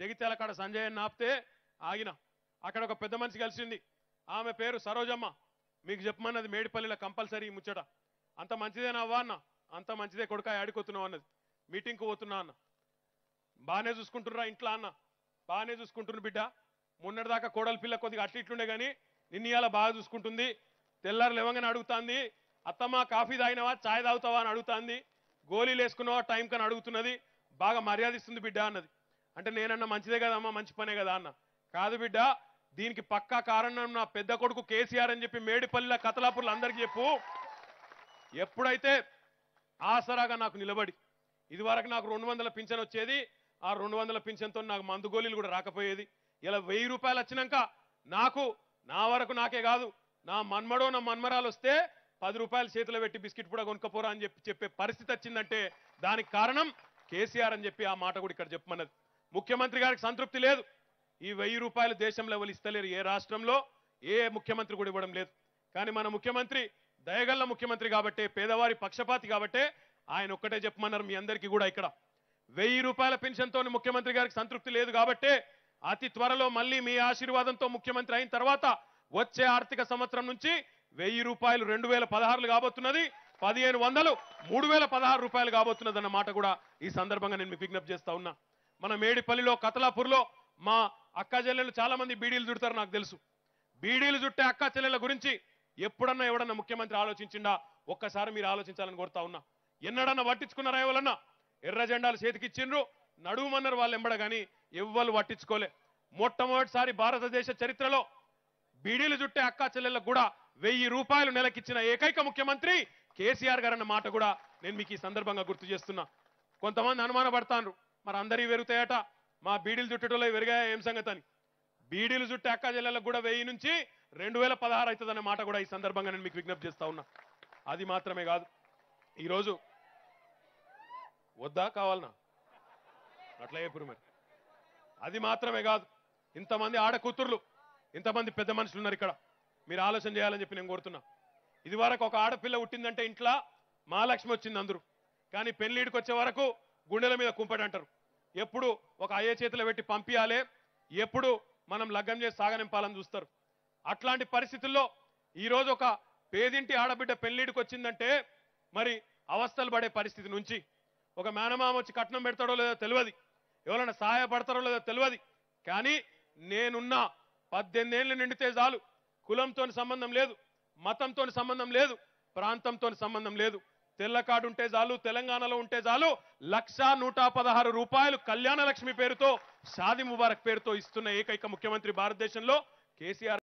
జగిత్యాల కాడ సంజయ్ అని ఆపితే ఆగిన. అక్కడ ఒక పెద్ద మనిషి కలిసింది. ఆమె పేరు సరోజమ్మ. మీకు చెప్పమన్నది మేడిపల్లిలో కంపల్సరీ ముచ్చట. అంత మంచిదేనా అవ్వా అన్న? అంత మంచిదే కొడుక ఆడిపోతున్నావు అన్నది. మీటింగ్కి పోతున్నా అన్న. బాగానే చూసుకుంటుర్రా ఇంట్లో అన్న. బాగానే చూసుకుంటున్న బిడ్డ. మొన్నటిదాకా కోడలి పిల్ల కొద్దిగా అట్టు ఇట్లుండే కానీ నిన్న ఇలా బాగా చూసుకుంటుంది. తెల్లారు లేవంగానే అడుగుతాంది. అత్తమ్మ కాఫీ తాగినవా? చాయ్ తాగుతావా? అని అడుగుతాంది. గోళీలు వేసుకున్నావా? టైం కని అడుగుతున్నది. బాగా మర్యాద ఇస్తుంది బిడ్డ అన్నది. అంటే నేనన్నా మంచిదే కదమ్మా మంచి పనే కదా అన్న. కాదు బిడ్డ దీనికి పక్కా కారణం నా పెద్ద కొడుకు కేసీఆర్ అని చెప్పి మేడిపల్లిలో కతలాపూర్లు అందరికీ చెప్పు. ఎప్పుడైతే ఆసరాగా నాకు నిలబడి ఇదివరకు నాకు రెండు వందల పింఛన్ వచ్చేది ఆ రెండు వందల పింఛన్తో నాకు మందు గోళీలు కూడా రాకపోయేది. ఇలా వెయ్యి రూపాయలు వచ్చినాక నాకు నా వరకు నాకే కాదు నా మన్మడో నా మన్మరాలు వస్తే పది రూపాయలు చేతిలో పెట్టి బిస్కెట్ కూడా కొనుక్కపోరా అని చెప్పి చెప్పే పరిస్థితి వచ్చిందంటే దానికి కారణం కేసీఆర్ అని చెప్పి ఆ మాట కూడా ఇక్కడ చెప్పమన్నది. ముఖ్యమంత్రి గారికి సంతృప్తి లేదు. ఈ వెయ్యి రూపాయలు దేశంలో ఎవరు ఇస్తలేరు? ఏ రాష్ట్రంలో ఏ ముఖ్యమంత్రి కూడా ఇవ్వడం లేదు. కానీ మన ముఖ్యమంత్రి దయగల్ల ముఖ్యమంత్రి కాబట్టే పేదవారి పక్షపాతి కాబట్టే ఆయన ఒక్కటే చెప్పమన్నారు మీ అందరికీ కూడా ఇక్కడ. వెయ్యి రూపాయల పెన్షన్తో ముఖ్యమంత్రి గారికి సంతృప్తి లేదు కాబట్టే అతి త్వరలో మళ్ళీ మీ ఆశీర్వాదంతో ముఖ్యమంత్రి అయిన తర్వాత వచ్చే ఆర్థిక సంవత్సరం నుంచి వెయ్యి రూపాయలు రెండు వేల పదహారులు కాబోతున్నది పదిహేను వందలు మూడు వేల పదహారు రూపాయలు కాబోతున్నది అన్న మాట కూడా ఈ సందర్భంగా నేను మీకు విజ్ఞప్తి చేస్తా ఉన్నా. మన మేడిపల్లిలో కతలాపూర్లో మా అక్క చెల్లెలు చాలా మంది బీడీలు చుడతారు నాకు తెలుసు. బీడీలు చుట్టే అక్క చెల్లెల గురించి ఎప్పుడన్నా ఎవడన్నా ముఖ్యమంత్రి ఆలోచించిండా? ఒక్కసారి మీరు ఆలోచించాలని కోరుతా ఉన్నా. ఎన్నడన్నా పట్టించుకున్నారా ఎవరన్నా? ఎర్ర జెండాలు చేతికిచ్చిండ్రు నడుమన్నారు వాళ్ళు ఎంబడ కానీ ఎవ్వరు పట్టించుకోలే. మొట్టమొదటిసారి భారతదేశ చరిత్రలో బీడీలు చుట్టే అక్క చెల్లెళ్ళకు కూడా వెయ్యి రూపాయలు నెలకిచ్చిన ఏకైక ముఖ్యమంత్రి కేసీఆర్ గారు అన్న మాట కూడా నేను మీకు ఈ సందర్భంగా గుర్తు చేస్తున్నా. కొంతమంది అనుమానపడతాను మరి అందరివి పెరుగుతాయట మా బీడీలు చుట్టేటోళ్ళు పెరిగాయా ఏం సంగతి అని బీడీలు చుట్టే అక్క జిల్లాలకు కూడా వెయ్యి నుంచి రెండు వేల పదహారు అవుతుందనే మాట కూడా ఈ సందర్భంగా నేను మీకు విజ్ఞప్తి చేస్తా ఉన్నా. అది మాత్రమే కాదు. ఈరోజు వద్దా కావాలనా? అట్లా చెప్పరు మరి. అది మాత్రమే కాదు. ఇంతమంది ఆడ కూతుర్లు ఇంతమంది పెద్ద మనుషులు ఉన్నారు ఇక్కడ. మీరు ఆలోచన చేయాలని చెప్పి నేను కోరుతున్నా. ఇది వరకు ఒక ఆడపిల్ల పుట్టిందంటే ఇంట్లో మహాలక్ష్మి వచ్చింది అందరూ. కానీ పెళ్ళిడికి వచ్చే వరకు గుండెల మీద కుంపడి అంటారు ఎప్పుడు ఒక అయ్యే చేతిలో పెట్టి పంపించాలి ఎప్పుడు మనం లగ్గం చేసి సాగనింపాలని చూస్తారు. అట్లాంటి పరిస్థితుల్లో ఈరోజు ఒక పేదింటి ఆడబిడ్డ పెళ్ళిడికి వచ్చిందంటే మరి అవస్థలు పడే పరిస్థితి నుంచి ఒక మేనమామ వచ్చి కట్నం పెడతాడో లేదో తెలియదు ఎవరైనా సహాయపడతారో లేదో తెలియదు. కానీ నేనున్నా పద్దెనిమిది ఏళ్ళు నిండితే చాలు కులంతో సంబంధం లేదు మతంతో సంబంధం లేదు ప్రాంతంతో సంబంధం లేదు. తెల్ల కార్డు ఉంటే చాలు తెలంగాణలో ఉంటే చాలు లక్ష నూట పదహారు రూపాయలు కళ్యాణ లక్ష్మి పేరుతో షాది ముబారక్ పేరుతో ఇస్తున్న ఏకైక ముఖ్యమంత్రి భారతదేశంలో కేసీఆర్